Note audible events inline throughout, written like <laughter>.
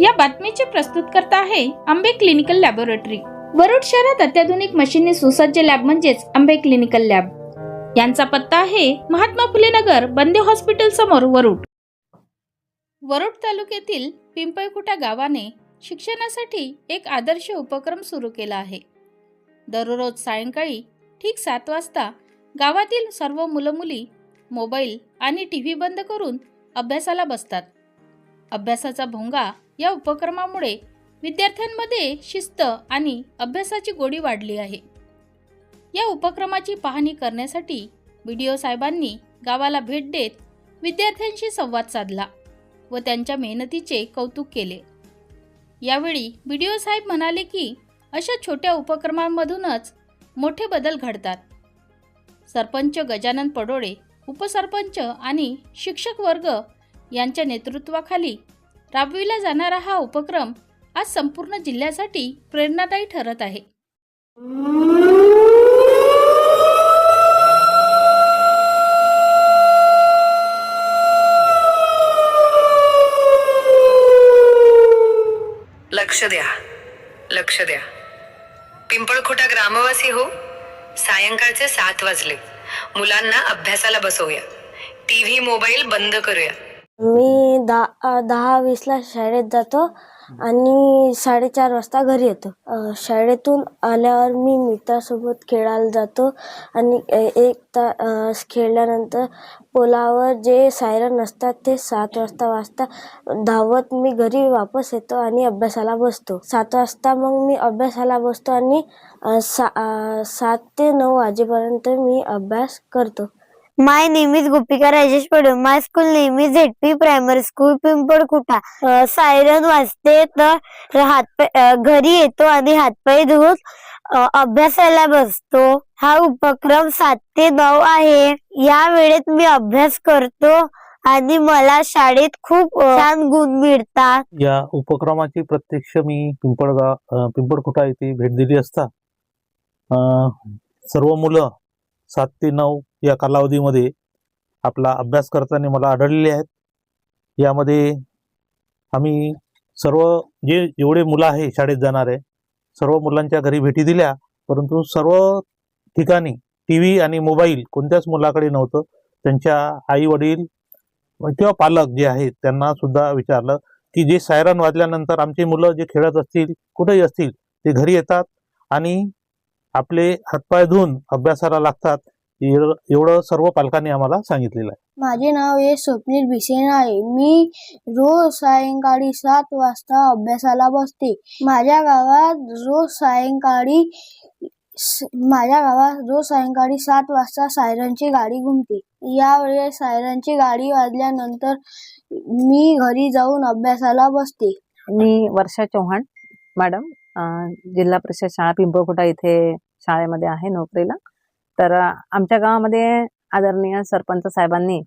या बातमीचे प्रस्तुतकर्ता आहे आंबे क्लिनिकल लॅबोरेटरी. वरुड शहरात अत्याधुनिक मशीनने सुसज्ज लॅब म्हणजेच आंबे क्लिनिकल लॅब. यांचा पत्ता आहे महात्मा फुले नगर बंदे हॉस्पिटल समोर वरुड. वरुड तालुक्यातील पिंपळकुटा गावाने शिक्षणासाठी एक आदर्श उपक्रम सुरू केला आहे. दररोज सायंकाळी ठीक सात वाजता गावातील सर्व मुलं मुली मोबाईल आणि टी व्ही बंद करून अभ्यासाला बसतात. अभ्यासाचा भोंगा या उपक्रमामुळे विद्यार्थ्यांमध्ये शिस्त आणि अभ्यासाची गोडी वाढली आहे. या उपक्रमाची पाहणी करण्यासाठी बी साहेबांनी गावाला भेट देत विद्यार्थ्यांशी संवाद साधला व त्यांच्या मेहनतीचे कौतुक केले. यावेळी बी साहेब म्हणाले की अशा छोट्या उपक्रमांमधूनच मोठे बदल घडतात. सरपंच गजानन पडोळे उपसरपंच आणि शिक्षक वर्ग यांच्या नेतृत्वाखाली राबविला जाणारा हा उपक्रम आज संपूर्ण जिल्ह्यासाठी प्रेरणादायी ठरत आहे. लक्ष द्या. लक्ष द्या. पिंपळखोटा ग्रामवासी हो सायंकाळचे सात वाजले. मुलांना अभ्यासाला बसवूया. टी व्ही मोबाईल बंद करूया. मी दहा दहा वीसला शाळेत जातो आणि साडेचार वाजता घरी येतो. अ, शाळेतून आल्यावर मी मित्रासोबत खेळायला जातो आणि ए- एक तास खेळल्यानंतर पोलावर जे सायरन असतात ते सात वाजता वाजता धावत मी घरी वापस येतो आणि अभ्यासाला बसतो. सात वाजता मग मी अभ्यासाला बसतो आणि अ, सा अ, सात ते नऊ वाजेपर्यंत मी अभ्यास करतो. My name is Gopika Rajesh Padu my school name is ZP primary school Pimpalkuta a, siren वाजते तर हातपाय घरी येतो आणि हातपाय धुवून अभ्यासाला बसतो. हा उपक्रम सात ते नऊ आहे. या वेळेत मी अभ्यास करतो आणि मला शाळेत खूप छान गुण मिळतात. या उपक्रमाची प्रत्यक्ष मी पिंपळगाव पिंपळ पिंपळखुटा येथे भेट दिली असता. सर्व मुलं सात ते नऊ या कालावधीमध्ये आपला अभ्यास करताना मला आढळलेले आहेत. यामध्ये आम्ही सर्व जे जेवढे मुलं आहे शाळेत जाणारे सर्व मुलांच्या घरी भेटी दिल्या परंतु सर्व ठिकाणी टी व्ही आणि मोबाईल कोणत्याच मुलाकडे नव्हतं. त्यांच्या आई वडील किंवा पालक जे आहेत त्यांना सुद्धा विचारलं की जे सायरन वाजल्यानंतर आमची मुलं जे खेळत असतील कुठेही असतील ते घरी येतात आणि आपले हातपाय धुवून अभ्यासाला लागतात. एवढं सर्व पालकांनी आम्हाला सांगितलेलं आहे. माझे नाव आहे स्वप्नील भिसेन आहे. मी रोज सायंकाळी सात वाजता अभ्यासाला बसते. माझ्या गावात रोज सायंकाळी माझ्या गावात रोज सायंकाळी सात वाजता सायरनची गाडी घुमते. यावेळेस सायरनची गाडी वाजल्यानंतर मी घरी जाऊन अभ्यासाला बसते. मी वर्षा चव्हाण मॅडम. जिल्हा परिषद शाळा पिंपळखोटा इथे शाळेमध्ये आहे नोकरीला. तर आमच्या गावामध्ये आदरणीय सरपंच साहेबांनी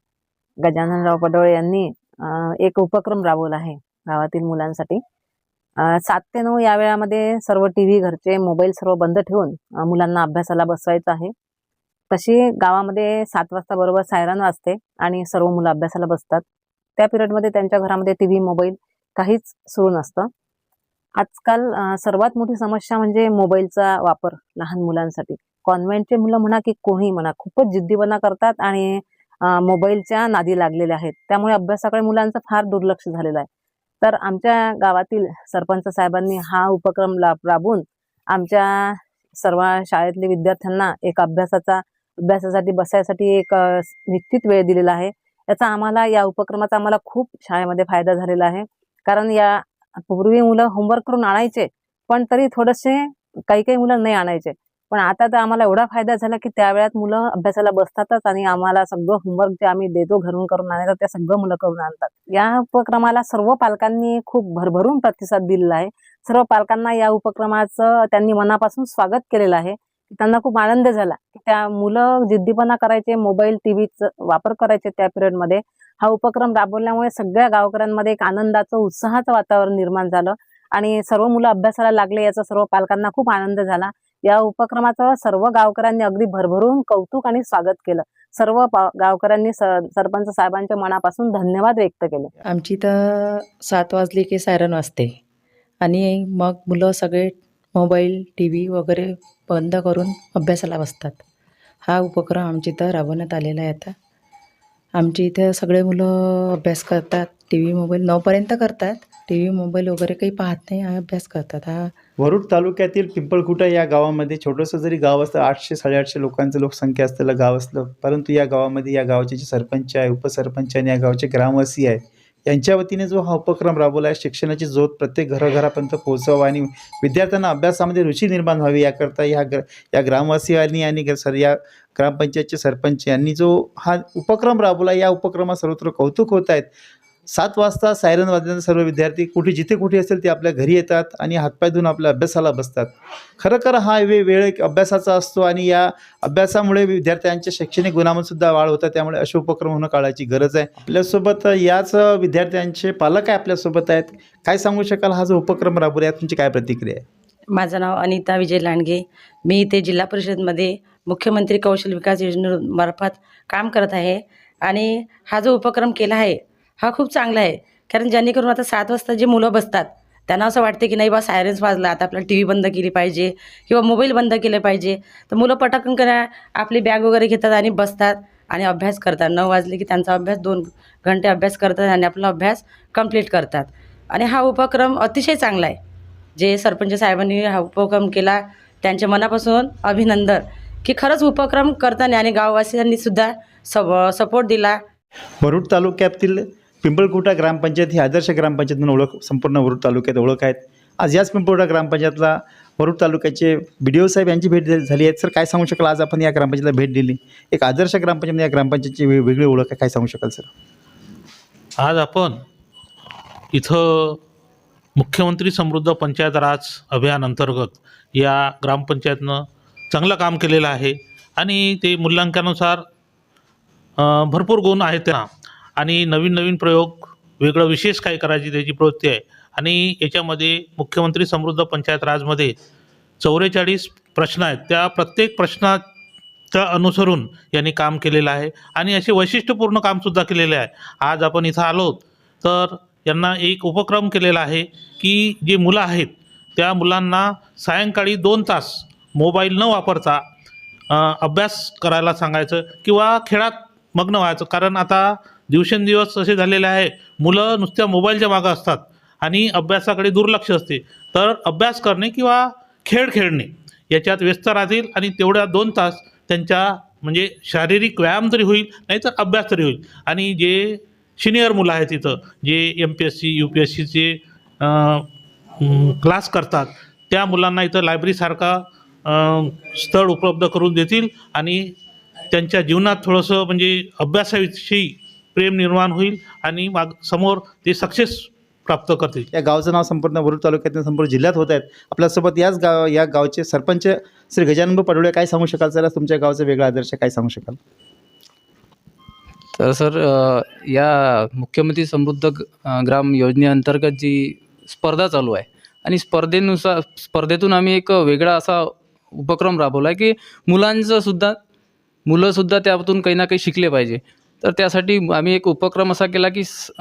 गजाननराव पडोळे यांनी एक उपक्रम राबवला आहे गावातील मुलांसाठी. सात ते नऊ या वेळामध्ये सर्व टी व्ही घरचे मोबाईल सर्व बंद ठेवून मुलांना अभ्यासाला बसवायचं आहे. तशी गावामध्ये सात वाजता बरोबर सायरन वाजते आणि सर्व मुलं अभ्यासाला बसतात. त्या पिरियडमध्ये त्यांच्या घरामध्ये टी व्ही मोबाईल काहीच सुरू नसतं. आजकाल सर्वात मोठी समस्या म्हणजे मोबाईलचा वापर लहान मुलांसाठी. कॉन्व्हेंटचे मुलं म्हणा की कोणी म्हणा खूपच जिद्दीपणा करतात आणि मोबाईलच्या नादी लागलेल्या आहेत. त्यामुळे अभ्यासाकडे मुलांचं फार दुर्लक्ष झालेलं आहे. तर आमच्या गावातील सरपंच साहेबांनी हा उपक्रम ला- राबवून आमच्या सर्व शाळेतले विद्यार्थ्यांना एक अभ्यासाचा अभ्यासासाठी बसायसाठी एक निश्चित वेळ दिलेला आहे. याचा आम्हाला या उपक्रमाचा आम्हाला खूप शाळेमध्ये फायदा झालेला आहे. कारण या पूर्वी मुलं होमवर्क करून आणायचे पण तरी थोडेसे काही काही मुलं नाही आणायचे. पण आता तर आम्हाला एवढा फायदा झाला की त्या वेळात मुलं अभ्यासाला बसतातच आणि आम्हाला सगळं होमवर्क जे आम्ही देतो घरून करून आणायचं ते सगळं मुलं करून आणतात. या उपक्रमाला सर्व पालकांनी खूप भरभरून प्रतिसाद दिलेला आहे. सर्व पालकांना या उपक्रमाचं त्यांनी मनापासून स्वागत केलेलं आहे. त्यांना खूप आनंद झाला. त्या मुलं जिद्दीपणा करायचे मोबाईल टीव्हीचा वापर करायचे त्या पिरियडमध्ये हा उपक्रम राबवल्यामुळे सगळ्या गावकऱ्यांमध्ये एक आनंदाचं उत्साहाचं वातावरण निर्माण झालं आणि सर्व मुलं अभ्यासाला लागले याचा सर्व पालकांना खूप आनंद झाला. या उपक्रमाचं सर्व गावकऱ्यांनी अगदी भरभरून कौतुक आणि स्वागत केलं. सर्व गावकऱ्यांनी स- सरपंच साहेबांच्या मनापासून धन्यवाद व्यक्त केले. आमची तर सात वाजली की सायरन वाजते. आणि मग मुलं सगळे मोबाईल टी व्ही वगैरे बंद करून अभ्यासाला बसतात. हा उपक्रम आमच्या इथं राबवण्यात आलेला आहे आता. आमच्या इथं सगळे मुलं अभ्यास करतात टी व्ही मोबाईल नऊपर्यंत करतात. टी व्ही मोबाईल वगैरे काही पाहत नाही हा अभ्यास करतात. हा वरुड तालुक्यातील पिंपळकुटा या गावामध्ये छोटंसं जरी गाव असतं आठशे साडेआठशे लोकांचं लोकसंख्या असलेलं गाव असलं परंतु या गावामध्ये या गावाचे जे सरपंच आहे उपसरपंच आणि या गावचे ग्रामवासी आहे यांच्या वतीने जो हा उपक्रम राबवला आहे शिक्षणाची जोत प्रत्येक घराघरापर्यंत पोहोचावा आणि विद्यार्थ्यांना अभ्यासामध्ये रुची निर्माण व्हावी याकरता या ग्र या ग्रामवासियांनी आणि सर या ग्रामपंचायतचे सरपंच यांनी जो हा उपक्रम राबवला या उपक्रमात सर्वत्र कौतुक होत आहेत. सात वाजता सायरन वाजल्यानंतर सर्व विद्यार्थी कुठे जिथे कुठे असेल ते आपल्या घरी येतात आणि हातपाय धुवून आपल्या अभ्यासाला बसतात. खरंखर हा वे वेळ एक अभ्यासाचा असतो आणि या अभ्यासामुळे विद्यार्थ्यांच्या शैक्षणिक गुणांमध्ये सुद्धा वाढ होतात त्यामुळे असे उपक्रम होणं काळाची गरज आहे. आपल्यासोबत याच विद्यार्थ्यांचे पालक आहे आपल्यासोबत आहेत. काय सांगू शकाल हा जो उपक्रम राबवला तुमची काय प्रतिक्रिया आहे? माझं नाव अनिता विजय लांडगे. मी इथे जिल्हा परिषदमध्ये मुख्यमंत्री कौशल विकास योजनेमार्फत काम करत आहे. आणि हा जो उपक्रम केला आहे हा खूप चांगला आहे. कारण जेणेकरून आता सात वाजता जे मुलं बसतात त्यांना असं वाटते की नाही बा सायरन्स वाजला आता आपल्याला टी व्ही बंद केली पाहिजे किंवा मोबाईल बंद केले पाहिजे. तर मुलं पटकन करा आपली बॅग वगैरे घेतात आणि बसतात आणि अभ्यास करतात. नऊ वाजले की त्यांचा अभ्यास दोन घंटे अभ्यास करतात आणि आपला अभ्यास कंप्लीट करतात. आणि हा उपक्रम अतिशय चांगला आहे. जे सरपंच साहेबांनी हा उपक्रम केला त्यांच्या मनापासून अभिनंदन की खरंच उपक्रम करताना आणि गाववासियांनीसुद्धा सब सपोर्ट दिला. भरूड तालुक्यातील पिंपळकुटा ग्रामपंचायत ही आदर्श ग्रामपंचायत म्हणून ओळख संपूर्ण वरुड तालुक्यात ओळख आहेत. आज याच पिंपळकुटा ग्रामपंचायतला वरुड तालुक्याचे बी डी ओ साहेब यांची भेट झाली- झाली आहे. सर काय सांगू शकाल? आज आपण या ग्रामपंचायतीला भेट दिली. एक आदर्श ग्रामपंचायत या ग्रामपंचायतची वेगळी ओळख आहे. काय सांगू शकाल सर? आज आपण इथं मुख्यमंत्री समृद्ध पंचायत राज अभियान अंतर्गत या ग्रामपंचायतनं चांगलं काम केलेलं आहे. आणि ते मूल्यांकनानुसार भरपूर गुण आहेत त्यांना. आणि नवीन नवीन प्रयोग वेगळं विशेष काय करायची त्याची प्रवृत्ती आहे. आणि याच्यामध्ये मुख्यमंत्री समृद्ध पंचायत राजमध्ये चौवेचाळीस प्रश्न आहेत. त्या प्रत्येक प्रश्नाच्या अनुसरून यांनी काम केलेलं आहे. आणि असे वैशिष्ट्यपूर्ण कामसुद्धा केलेले आहे. आज आपण इथं आलो तर यांना एक उपक्रम केलेला आहे की जे मुलं आहेत त्या मुलांना सायंकाळी दोन तास मोबाईल न वापरता अभ्यास करायला सांगायचं किंवा खेळात मग्न व्हायचं. कारण आता दिवसेंदिवस असे झालेले आहे. मुलं नुसत्या मोबाईलच्या मागं असतात. आणि अभ्यासाकडे दुर्लक्ष असते. तर अभ्यास करणे किंवा खेळ खेळणे याच्यात व्यस्त राहतील आणि तेवढ्या दोन तास त्यांच्या म्हणजे शारीरिक व्यायाम तरी होईल नाहीतर अभ्यास तरी होईल. आणि जे सिनियर मुलं आहेत तिथं जे M P S C U P S सीचे क्लास करतात त्या मुलांना इथं लायब्ररीसारखा स्थळ उपलब्ध करून देतील आणि त्यांच्या जीवनात थोडंसं म्हणजे अभ्यासाविषयी प्रेम निर्माण होईल आणि माग समोर ते सक्सेस प्राप्त करतील. या गावचं नाव संपूर्ण वरुड तालुक्यात संपूर्ण जिल्ह्यात होत आहेत. आपल्यासोबत याच गाव या गावचे सरपंच श्री गजानन पडोळे काय सांगू शकाल? सर तुमच्या गावचा वेगळा आदर्श काय सांगू शकाल? तर सर या मुख्यमंत्री समृद्ध ग्राम योजनेअंतर्गत जी स्पर्धा चालू आहे आणि स्पर्धेनुसार स्पर्धेतून आम्ही एक वेगळा असा उपक्रम राबवला आहे की मुलांचं सुद्धा मुलंसुद्धा त्यातून काही ना काही शिकले पाहिजे. तर त्यासाठी आम्ही एक उपक्रम असा केला की स-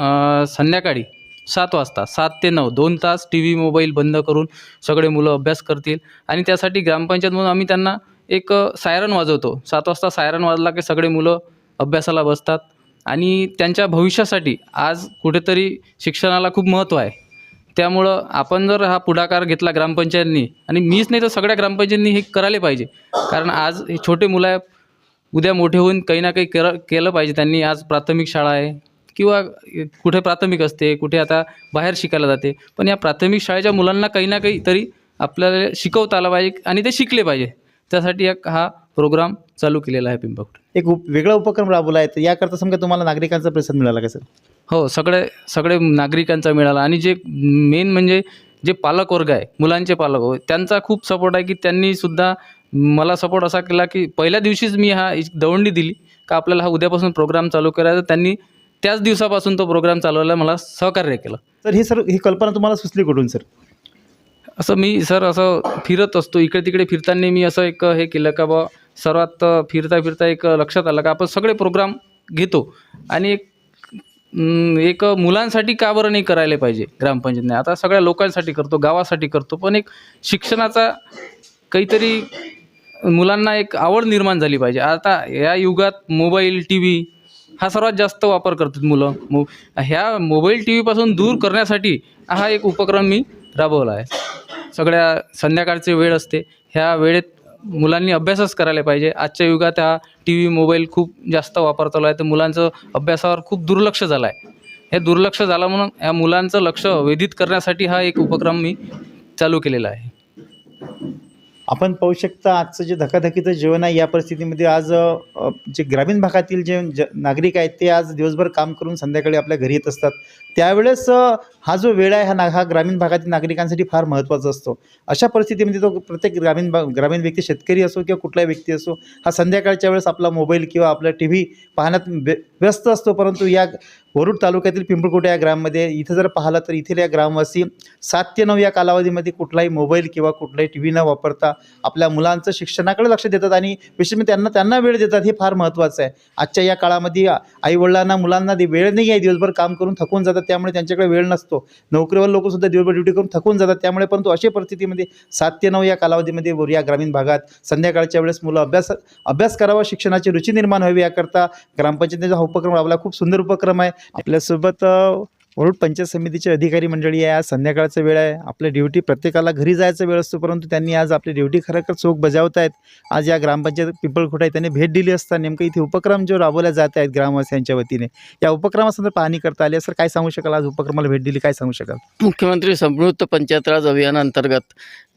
संध्याकाळी सात वाजता सात ते नऊ दोन तास टी व्ही मोबाईल बंद करून सगळे मुलं अभ्यास करतील. आणि त्यासाठी ग्रामपंचायतमधून आम्ही त्यांना एक सायरन वाजवतो. सात वाजता सायरन वाजला की सगळे मुलं अभ्यासाला बसतात. आणि त्यांच्या भविष्यासाठी आज कुठेतरी शिक्षणाला खूप महत्त्व आहे. त्यामुळं आपण जर हा पुढाकार घेतला ग्रामपंचायतनी आणि मीच नाही तर सगळ्या ग्रामपंचायतनी हे करायला पाहिजे. कारण आज हे छोटे मुलं आहे उद्या मोठे होऊन काही ना काही कर केलं पाहिजे त्यांनी. आज प्राथमिक शाळा आहे किंवा कुठे प्राथमिक असते कुठे आता बाहेर शिकायला जाते. पण या प्राथमिक शाळेच्या मुलांना काही ना काही तरी आपल्याला शिकवता आलं पाहिजे आणि ते शिकले पाहिजे. त्यासाठी एक हा प्रोग्राम चालू केलेला आहे पिंपळकुट एक उप वेगळा उपक्रम राबवला आहे. तर याकरता समजा तुम्हाला नागरिकांचा प्रतिसाद मिळाला का सर? हो सगळे सगळे नागरिकांचा मिळाला. आणि जे मेन म्हणजे जे पालक वर्ग आहे मुलांचे पालक हो त्यांचा खूप सपोर्ट आहे की त्यांनी सुद्धा मला सपोर्ट असा केला की पहिल्या दिवशीच मी हा दवंडी दिली का आपल्याला हा उद्यापासून प्रोग्राम चालू करायचा. त्यांनी त्याच दिवसापासून तो प्रोग्राम चालवायला मला सहकार्य केलं. तर ही सर ही कल्पना तुम्हाला सुचली कुठून सर? असं मी सर असं फिरत असतो. इकडे तिकडे फिरताना मी असं एक हे केलं का बा सर्वात फिरता फिरता एक लक्षात आलं का आपण सगळे प्रोग्राम घेतो. आणि एक एक मुलांसाठी का बरं नाही करायला पाहिजे ग्रामपंचायतने? आता सगळ्या लोकांसाठी करतो गावासाठी करतो. पण एक शिक्षणाचा काहीतरी मुलांना एक आवड निर्माण झाली पाहिजे. आता या युगात मोबाईल टी व्ही हा सर्वात जास्त वापर करतात मुलं. मो ह्या मोबाईल टी व्हीपासून दूर करण्यासाठी हा एक उपक्रम मी राबवला आहे. सगळ्या संध्याकाळचे वेळ असते. ह्या वेळेत मुलांनी अभ्यासच करायला पाहिजे. आजच्या युगात हा टी व्ही मोबाईल खूप जास्त वापर चालू आहे. तर मुलांचं अभ्यासावर खूप दुर्लक्ष झालं आहे हे दुर्लक्ष झालं म्हणून या मुलांचं लक्ष वेधित करण्यासाठी हा एक उपक्रम मी चालू केलेला आहे. आपण पाहू शकता आजचं जे धकाधकीचं जीवन आहे या परिस्थितीमध्ये आज जे ग्रामीण भागातील जे ज नागरिक आहेत ते आज दिवसभर काम करून संध्याकाळी आपल्या घरी येत असतात. त्यावेळेस हा जो वेळ आहे हा ना हा ग्रामीण भागातील नागरिकांसाठी फार महत्त्वाचा असतो. अशा परिस्थितीमध्ये तो प्रत्येक ग्रामीण भा ग्रामीण व्यक्ती शेतकरी असो किंवा कुठलाही व्यक्ती असो हा संध्याकाळच्या वेळेस आपला मोबाईल किंवा आपला टी व्ही पाहण्यात व्यस्त असतो. परंतु या वरुड तालुक्यातील पिंपळकोटे या ग्राममध्ये इथं जर पाहिलं तर इथील या ग्रामवासी सात ते नऊ या कालावधीमध्ये कुठलाही मोबाईल किंवा कुठलाही टी व्ही न वापरता आपल्या मुलांचं शिक्षणाकडे लक्ष देतात आणि विशेष त्यांना त्यांना वेळ देतात हे फार महत्त्वाचं आहे. आजच्या या काळामध्ये आईवडिलांना मुलांना वेळ नाही आहे दिवसभर काम करून थकून जातात. त्यामुळे त्यांच्याकडे वेळ नसतो. नोकरीवर लोकसुद्धा दिवसभर ड्युटी करून थकून जातात त्यामुळे परंतु अशा परिस्थितीमध्ये सात ते नऊ या कालावधीमध्ये या ग्रामीण भागात संध्याकाळच्या वेळेस मुलं अभ्यास अभ्यास करावा शिक्षणाची रुची निर्माण व्हावी याकरता ग्रामपंचायतीचा हा उपक्रम आपला खूप सुंदर उपक्रम आहे. आपल्यासोबत वरुड पंचायत समितीचे अधिकारी मंडळी आहे. आज संध्याकाळचा वेळ आहे. आपल्या ड्युटी प्रत्येकाला घरी जायचा वेळ असतो परंतु त्यांनी आज आपली ड्युटी खरंखर चोख बजावत आहेत आज या ग्रामपंचायत पिंपळखोटा आहे त्यांनी भेट दिली असता नेमकं इथे उपक्रम जो राबवल्या जात आहेत ग्रामवासियांच्या वतीने या उपक्रमासंदर्भात पाहणी करता आली सर काय सांगू शकाल? आज उपक्रमाला भेट दिली काय सांगू शकाल? मुख्यमंत्री समृद्ध पंचायत राज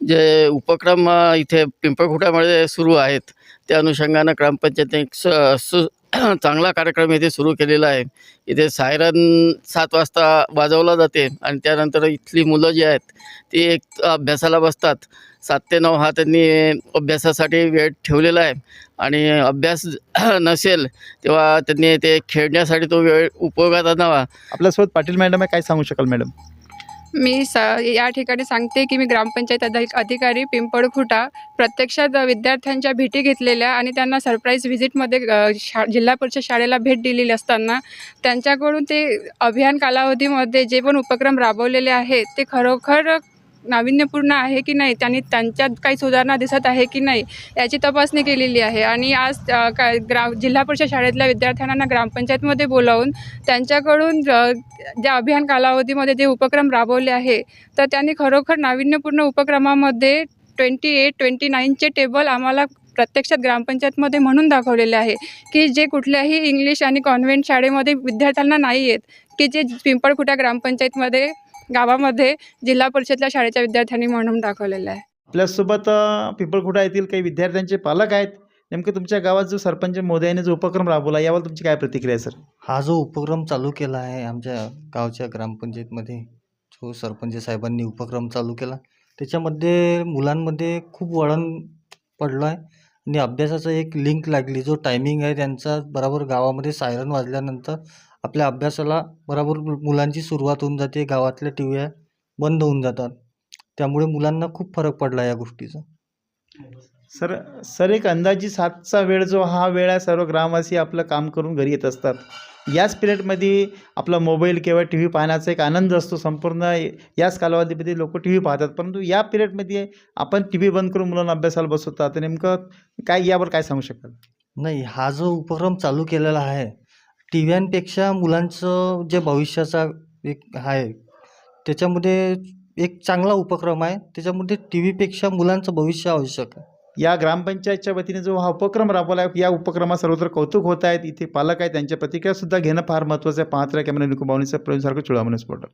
जे उपक्रम इथे पिंपळखोटामध्ये सुरू आहेत त्या अनुषंगानं ग्रामपंचायतीने एक स सु <clears throat> चांगला कार्यक्रम इथे सुरू केलेला आहे. इथे सायरन सात वाजता वाजवला जाते आणि त्यानंतर इथली मुलं जी आहेत ती एक अभ्यासाला बसतात. सात ते नऊ हा त्यांनी अभ्यासासाठी वेळ ठेवलेला आहे. आणि अभ्यास <clears throat> नसेल तेव्हा त्यांनी ते खेळण्यासाठी तो वेळ उपयोगात आणावा. आपल्यासोबत पाटील मॅडम आहे काय सांगू शकाल मॅडम? मी स या ठिकाणी सांगते की मी ग्रामपंचायत अधिक अधिकारी पिंपळखुटा प्रत्यक्षात विद्यार्थ्यांच्या भेटी घेतलेल्या आणि त्यांना सरप्राईज व्हिजिटमध्ये शा जिल्हा परिषद शाळेला भेट दिलेली असताना त्यांच्याकडून ते अभियान कालावधीमध्ये जे पण उपक्रम राबवलेले आहेत ते खरोखर नाविन्यपूर्ण आहे की नाही त्यांनी त्यांच्यात काही सुधारणा दिसत आहे की नाही याची तपासणी केलेली आहे. आणि आज काय ग्रा जिल्हा परिषद शाळेतल्या विद्यार्थ्यांना ग्रामपंचायतमध्ये बोलावून त्यांच्याकडून ज्या अभियान कालावधीमध्ये जे उपक्रम राबवले आहे तर त्यांनी खरोखर नाविन्यपूर्ण उपक्रमामध्ये ट्वेंटी एट ट्वेंटी नाईनचे टेबल आम्हाला प्रत्यक्षात ग्रामपंचायतमध्ये म्हणून दाखवलेले आहे की जे कुठल्याही इंग्लिश आणि कॉन्व्हेंट शाळेमध्ये विद्यार्थ्यांना नाही आहेत की जे पिंपळखुटा ग्रामपंचायतमध्ये गावामध्ये जिल्हा परिषदच्या शाळेच्या विद्यार्थ्यांनी म्हणून दाखवलेलं आहे. आपल्यासोबत पिंपळखुटा येथील काही विद्यार्थ्यांचे पालक आहेत. नेमकं तुमच्या गावात जो सरपंच महोदयाने जो उपक्रम राबवला यावर तुमची काय प्रतिक्रिया आहे सर? हा जो उपक्रम चालू केला आहे आमच्या गावच्या ग्रामपंचायतमध्ये जो सरपंच साहेबांनी उपक्रम चालू केला त्याच्यामध्ये मुलांमध्ये खूप वळण पडलं आहे. आणि अभ्यासाचं एक लिंक लागली जो टायमिंग आहे त्यांचा बरोबर गावामध्ये सायरन वाजल्यानंतर आपल्या अभ्यासाला बरोबर मुलांची सुरुवात होऊन जाते गावातल्या टी व्ह्या बंद होऊन जातात. त्यामुळे मुलांना खूप फरक पडला या गोष्टीचा. सर सर एक अंदाजी सातचा वेळ जो हा वेळ आहे सर्व ग्रामवासी आपलं काम करून घरी येत असतात. याच पिरियडमध्ये आपला मोबाईल किंवा टी व्ही पाहण्याचा एक आनंद असतो संपूर्ण याच कालावधीमध्ये लोक टी व्ही पाहतात. परंतु या पिरियडमध्ये आपण टी व्ही बंद करून मुलांना अभ्यासाला बसवतात. नेमकं काय यावर काय सांगू शकाल? नाही हा जो उपक्रम चालू केलेला आहे टी व्ह्यांपेक्षा मुलांचं जे भविष्याचा एक आहे त्याच्यामध्ये एक चांगला उपक्रम आहे. त्याच्यामध्ये टी व्हीपेक्षा मुलांचं भविष्य आवश्यक आहे. या ग्रामपंचायतच्या वतीने जो हा उपक्रम राबवला आहे या उपक्रमात सर्वत्र कौतुक होत आहेत. इथे पालक आहेत त्यांच्या प्रतिक्रियासुद्धा घेणं फार महत्त्वाचं आहे. पाहत राहा कॅमेरा निकुबावणीचा प्रयोग सारखं चुळामणीस पोर्टल.